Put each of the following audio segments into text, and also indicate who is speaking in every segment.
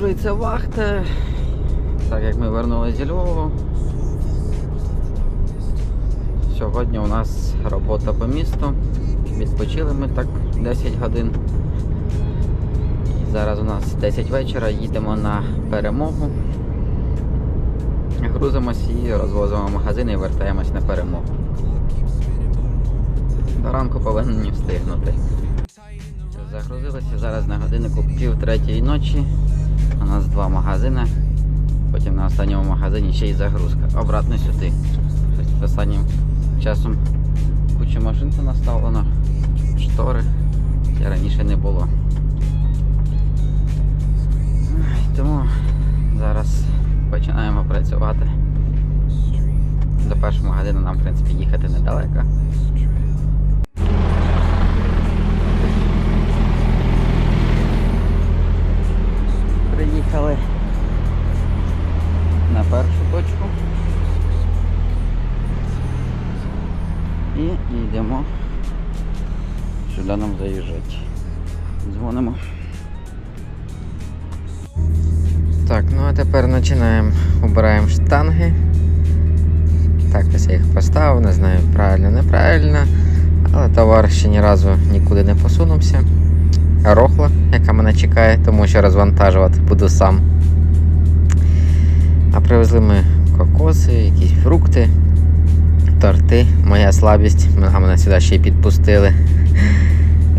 Speaker 1: продовжується вахта. Так як ми вернулися зі Львова. Сьогодні у нас робота по місту. Відпочили ми так 10 годин. І зараз у нас 10 вечора, їдемо на перемогу. Грузимось і розвозимо магазини і вертаємось на перемогу. До ранку повинні встигнути. Загрузилися зараз на годиннику пів третьої ночі. У нас два магазини. Потім на останньому магазині ще й загрузка. Обратно сюди. Останнім часом кучу машин наставлено, штори. Це раніше не було. Тому зараз починаємо працювати. До першого магазину нам, в принципі, їхати недалеко. Приїхали на першу точку. І йдемо сюди нам заїжджати. Дзвонимо. Так, ну а тепер починаємо. Убираємо штанги. Так, ось я їх поставив, не знаю, правильно, неправильно. Але товар ще ні разу нікуди не посунувся. Рохла, яка мене чекає, тому що розвантажувати буду сам. А привезли ми кокоси, якісь фрукти, торти. Моя слабість, а мене сюди ще й підпустили.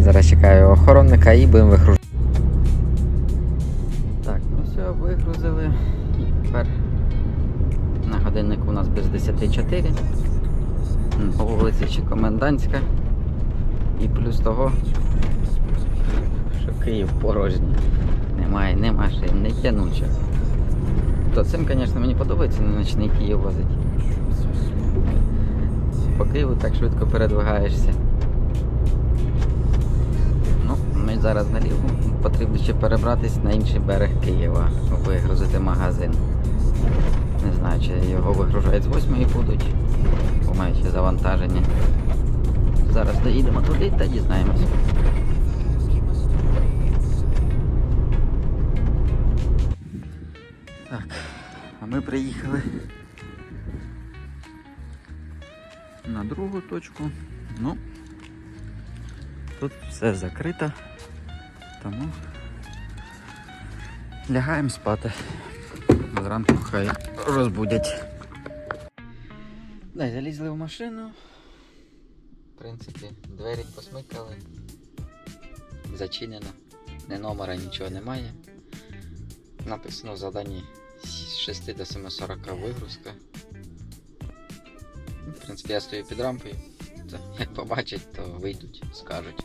Speaker 1: Зараз чекаю охоронника і будемо вигружати. Так, ну все, вигрузили. І тепер на годиннику у нас без 10.4. По вулиці ще комендантська. І плюс того, що Київ порожній. Немає ні машин, не тянуче. То цим, звісно, мені подобається на ночний Київ возить. По Києву так швидко передвигаєшся. Ну, ми зараз наліво. Потрібно ще перебратись на інший берег Києва, вигрузити магазин. Не знаю, чи його вигружають з 8 будуть, бо мають ще завантаження. Зараз доїдемо туди та дізнаємось. Ми приїхали на другу точку. Ну, тут все закрито, тому лягаємо спати. Зранку хай розбудять. Да, залізли в машину. В принципі, двері посмикали. Зачинено. Ні номера, нічого немає. Написано в заданні з 6 до 7.40 вигрузка. В принципі, я стою під рампою. Як побачать, то вийдуть, скажуть.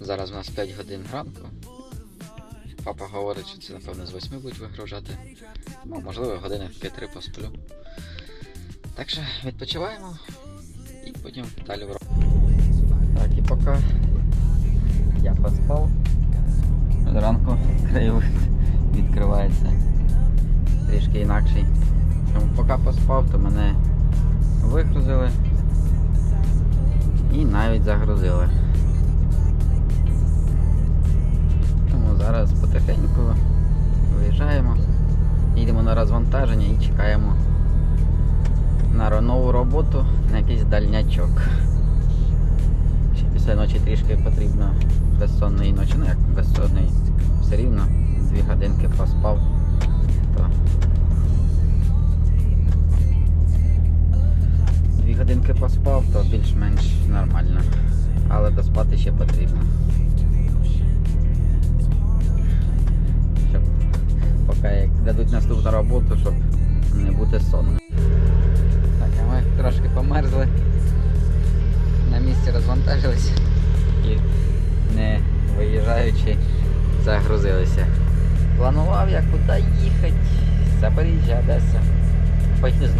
Speaker 1: Зараз у нас 5 годин ранку. Папа говорить, що це напевно з 8 будуть вигружати. Ну, можливо, години в 5-3 посплю. Так що відпочиваємо і потім далі в роботу. Так, і поки я поспав. Зранку краєвид відкривається трішки інакший. Тому поки поспав, то мене вигрузили і навіть загрузили. Тому зараз потихеньку виїжджаємо, їдемо на розвантаження і чекаємо на нову роботу на якийсь дальнячок. Ще після ночі трішки потрібно безсонної ночі, ну як безсонної, все рівно, дві годинки поспав,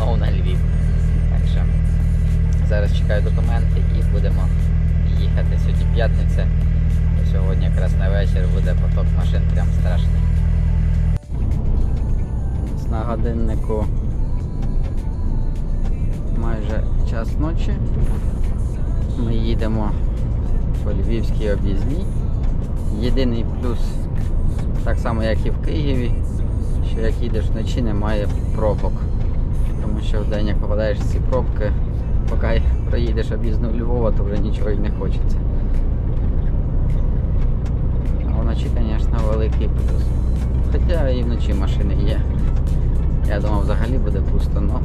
Speaker 1: знову на Львів. Так що зараз чекаю документи і будемо їхати. Сьогодні п'ятниця. Сьогодні якраз на вечір буде поток машин прям страшний. На годиннику майже час ночі. Ми їдемо по Львівській об'їзній. Єдиний плюс, так само як і в Києві, що як їдеш вночі, немає пробок. Тому що в день, як попадаєш в ці пробки, поки проїдеш об'їзну Львова, то вже нічого й не хочеться. А вночі, звісно, великий плюс. Хоча і вночі машини є. Я думав, взагалі буде пусто, але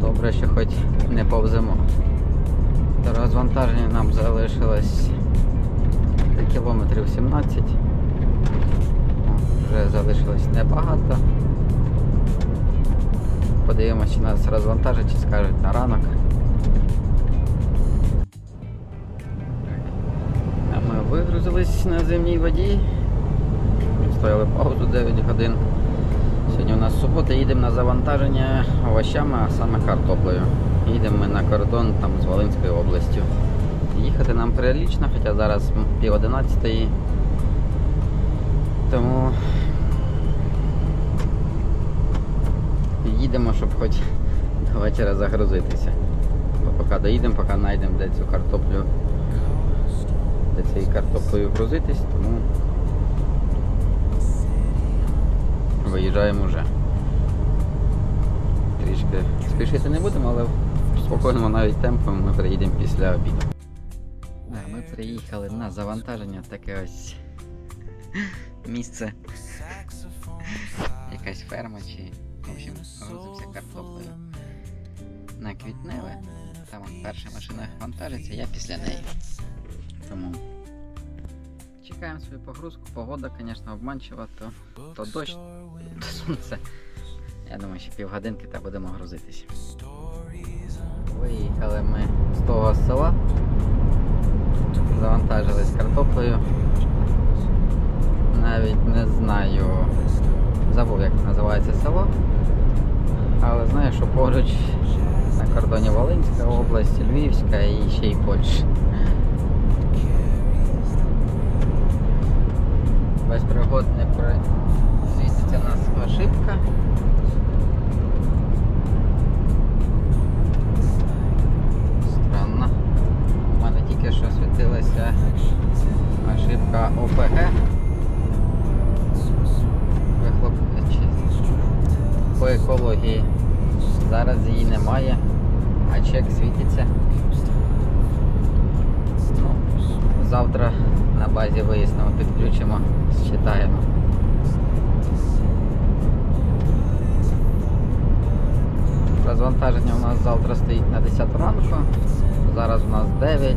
Speaker 1: добре, що хоч не повземо. До розвантаження нам залишилось 3 кілометрів 17. Вже залишилось небагато. Подивимося, чи нас розвантажать, чи скажуть на ранок. А ми вигрузились на зимній воді. Стояли паузу 9 годин. Сьогодні у нас субота, їдемо на завантаження овощами, а саме картоплею. Їдемо ми на кордон там з Волинською областю. Їхати нам прилічно, хоча зараз пів одинадцятої. Тому їдемо, щоб хоч до вечора загрузитися. Бо поки доїдемо, поки знайдемо де цю картоплю, де цією картоплею грузитись, тому виїжджаємо вже. Трішки спішити не будемо, але в спокійному навіть темпом ми приїдемо після обіду. Ми приїхали на завантаження, таке ось місце. Якась ферма чи, в общем, грузимося картоплею. На квітневе. Там перша машина вантажиться, я після неї. Тому чекаємо свою погрузку. Погода, звісно, обманчива, то, то дощ, то сонце. Я думаю, ще півгодинки та будемо грузитись. Виїхали ми з того села. Завантажились картоплею. Навіть не знаю. Забув, як називається село. Але знаю, що поруч на кордоні Волинська область, Львівська і ще й Польща. Без пригод не при... світиться нас ошибка. Завтра на базі вияснимо, підключимо, считаємо. Розвантаження у нас завтра стоїть на 10 ранку. Зараз у нас 9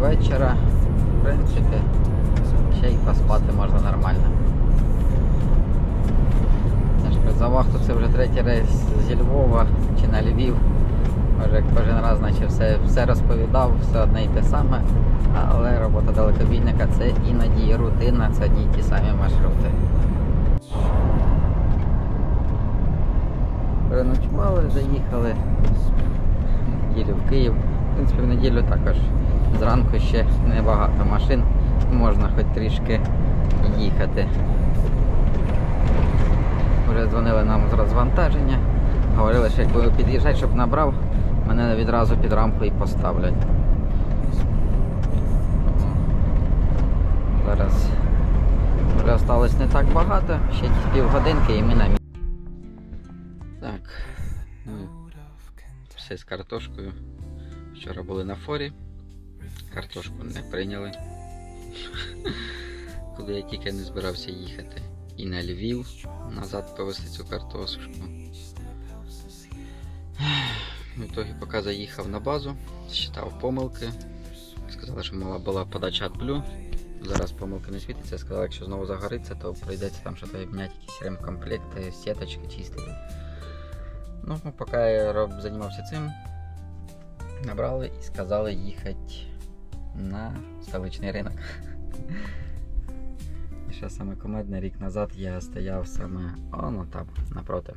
Speaker 1: вечора. В принципі, ще й поспати можна нормально. За вахту це вже третій рейс зі Львова чи на Львів. Може, кожен раз наче все, все розповідав, все одне й те саме. Але робота далекобійника це іноді рутина, це одні й ті самі маршрути. Переночували, заїхали в неділю в Київ. В принципі, в неділю також зранку ще небагато машин, можна хоч трішки їхати. Вже дзвонили нам з розвантаження. Говорили, що як буду під'їжджати, щоб набрав, мене відразу під рамку і поставлять. Зараз вже осталось не так багато, ще півгодинки і ми на місці. Так, ну, все з картошкою. Вчора були на форі. Картошку не прийняли. Куди я тільки не збирався їхати. І на Львів назад повезти цю картошку. В итоге, поки заїхав на базу, считав помилки. Сказали, що мала була подача AdBlue. Зараз помилки не світиться. Сказали, якщо знову загориться, то прийдеться там щось міняти, якісь ремкомплекти, сіточки чистити. Ну, поки я роб- займався цим, набрали і сказали їхати на столичний ринок. І що саме комедне, рік назад я стояв саме оно там, напроти.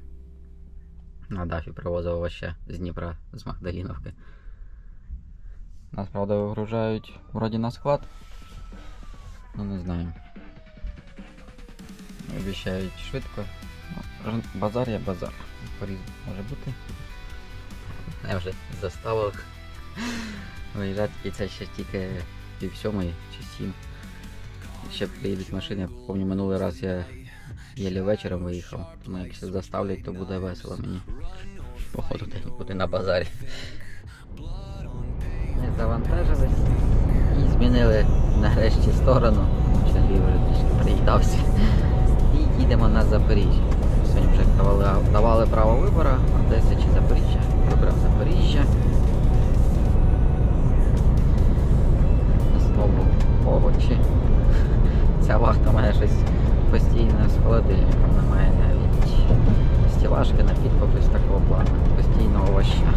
Speaker 1: На дафі привозив овоща з Дніпра, з Магдаліновки. Нас, правда, вигружають вроді на склад. Ну не знаю. Обіцяють швидко. Ну, базар є базар. Поріз може бути. Я вже заставив Виїжджати і це ще тільки пів сьомої чи сім. Ще приїдуть машини. Я Пам'ятаю, минулий раз я єлі вечором виїхав. Ну якщо заставлять, то буде весело мені. Походу буде на базарі. Ми завантажились і змінили нарешті сторону. Ще трішки приїдався. І їдемо на Запоріжжя. Сьогодні вже давали, давали право вибору, Одеса чи Запоріжжя. Вибрав Запоріжжя. Знову овочі. Ця вахта має щось постійно з холодильником немає навіть. Стілажки, напітку щось такого плану. Постійно овоща.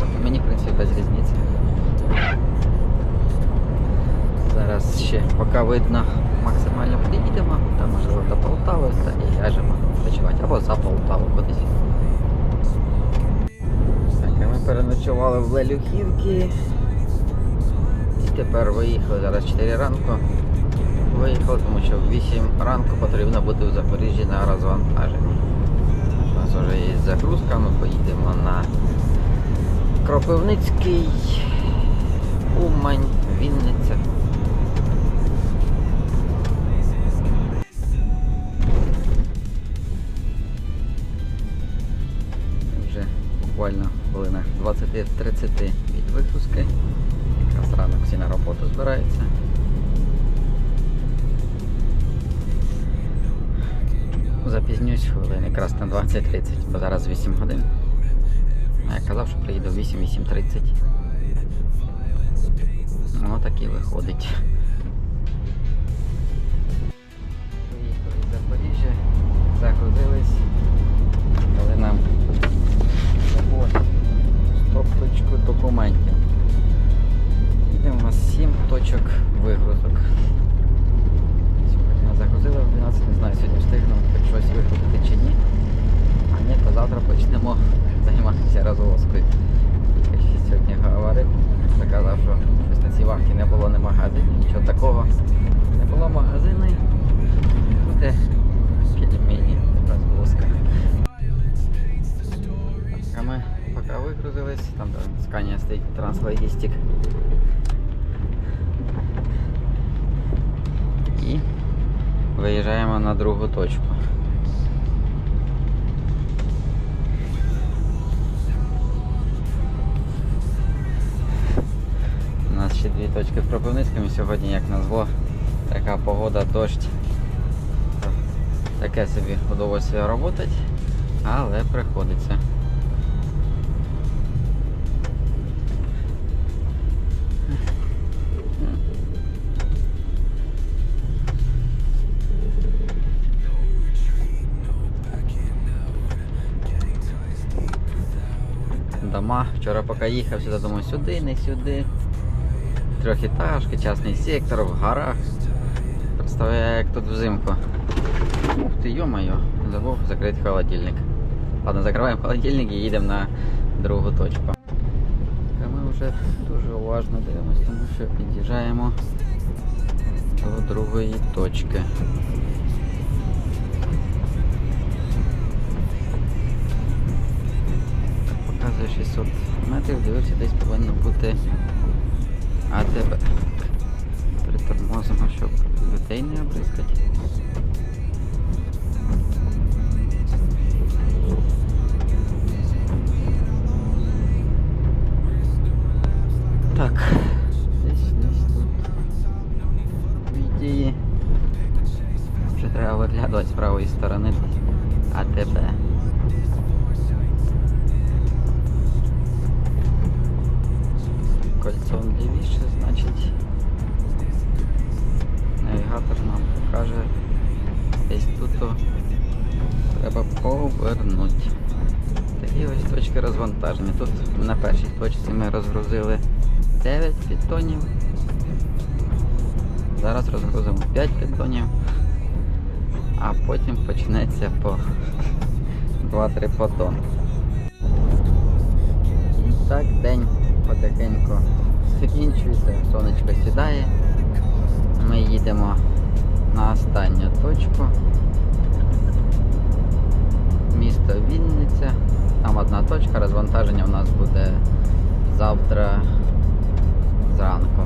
Speaker 1: Тобто мені, в принципі, без різниці. Зараз ще поки видно максимально приїдемо, там можливо до Полтави та і ляжемо відпочивати. Або за Полтаву кудись. Так, ми переночували в Лелюхівці. І тепер виїхали зараз 4 ранку. Виїхали, тому що в 8 ранку потрібно бути в Запоріжжі на розвантаженні. У нас вже є загрузка, ми поїдемо на Кропивницький, Умань, Вінниця. Вже буквально в хвилинах 20-30 від вигрузки. Якраз ранок всі на роботу збираються. Запізнюсь хвилин якраз на 20-30, бо зараз 8 годин. А я казав, що приїду в 8-8.30. Ну так і виходить. нічого такого. Не було магазину. Буде пельмені розвозка. А ми поки вигрузились, там де сканія стоїть транслогістик. І виїжджаємо на другу точку. Ще дві точки в Кропивницькому. Сьогодні, як назло, така погода, дощ. Таке собі удовольствие роботи, але приходиться. Дома. Вчора поки їхав сюди, думаю, сюди, не сюди. Трьохітажки, частний сектор, в горах. Представляю, як тут взимку. Ух ти, йо-моє, забув закрити холодильник. Ладно, закриваємо холодильник і їдемо на другу точку. А ми вже дуже уважно дивимося, тому що під'їжджаємо до другої точки. Показує 600 метрів, дивився, десь повинно бути АТБ. Притормозимо, щоб людей не обрискати. 9 підтонів. Зараз розгрузимо 5 підтонів, а потім почнеться по 2-3 потон. І так день потихеньку закінчується, сонечко сідає. Ми їдемо на останню точку. Місто Вінниця. Там одна точка, розвантаження у нас буде завтра зранку.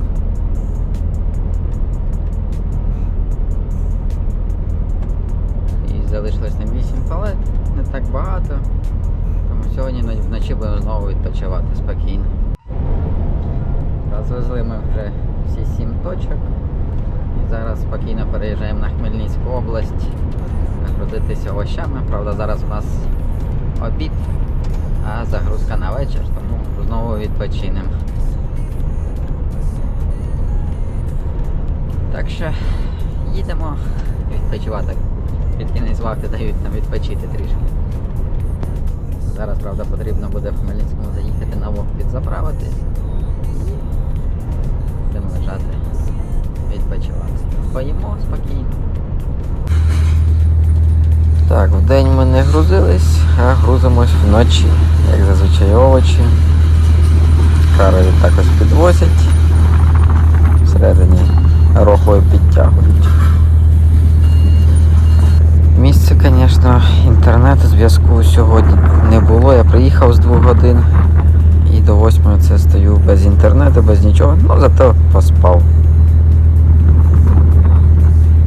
Speaker 1: І залишилось там 8 палет, не так багато. Тому сьогодні вночі будемо знову відпочивати спокійно. Розвезли ми вже всі 7 точок. І зараз спокійно переїжджаємо на Хмельницьку область, нагрузитися овощами. Правда, зараз у нас обід, а загрузка на вечір, тому знову відпочинемо. Так що їдемо відпочивати. Під кінець вахти дають нам відпочити трішки. Зараз, правда, потрібно буде в Хмельницькому заїхати на вок підзаправитись. Будемо лежати, відпочивати. Поїмо спокійно. Так, в день ми не грузились, а грузимось вночі, як зазвичай овочі. Карою також підвозять. Всередині рохою підтягують. Місце, звісно, інтернету, зв'язку сьогодні не було. Я приїхав з двох годин і до восьмої це стою без інтернету, без нічого, ну зато поспав.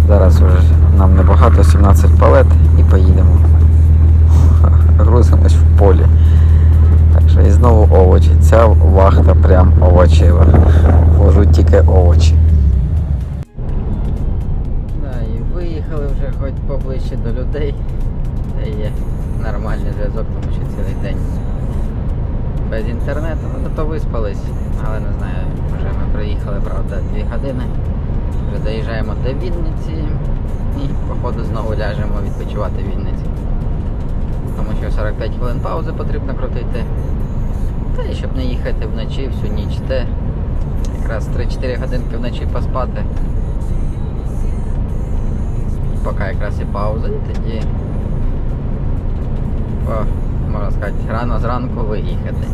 Speaker 1: Зараз вже нам небагато, 17 палет і поїдемо. Грузимось в полі. Так що і знову овочі. Ця вахта прям овочева. Вожу тільки овочі. Поближче до людей. Та є нормальний зв'язок, тому що цілий день без інтернету, ну зато виспались. Але не знаю, вже ми приїхали, правда, 2 години. Вже доїжджаємо до Вінниці і походу знову ляжемо відпочивати в Вінниці. Тому що 45 хвилин паузи потрібно крутити. Та і щоб не їхати вночі всю ніч, те якраз 3-4 годинки вночі поспати. Поки якраз і пауза, і тоді можна сказати, рано зранку виїхати.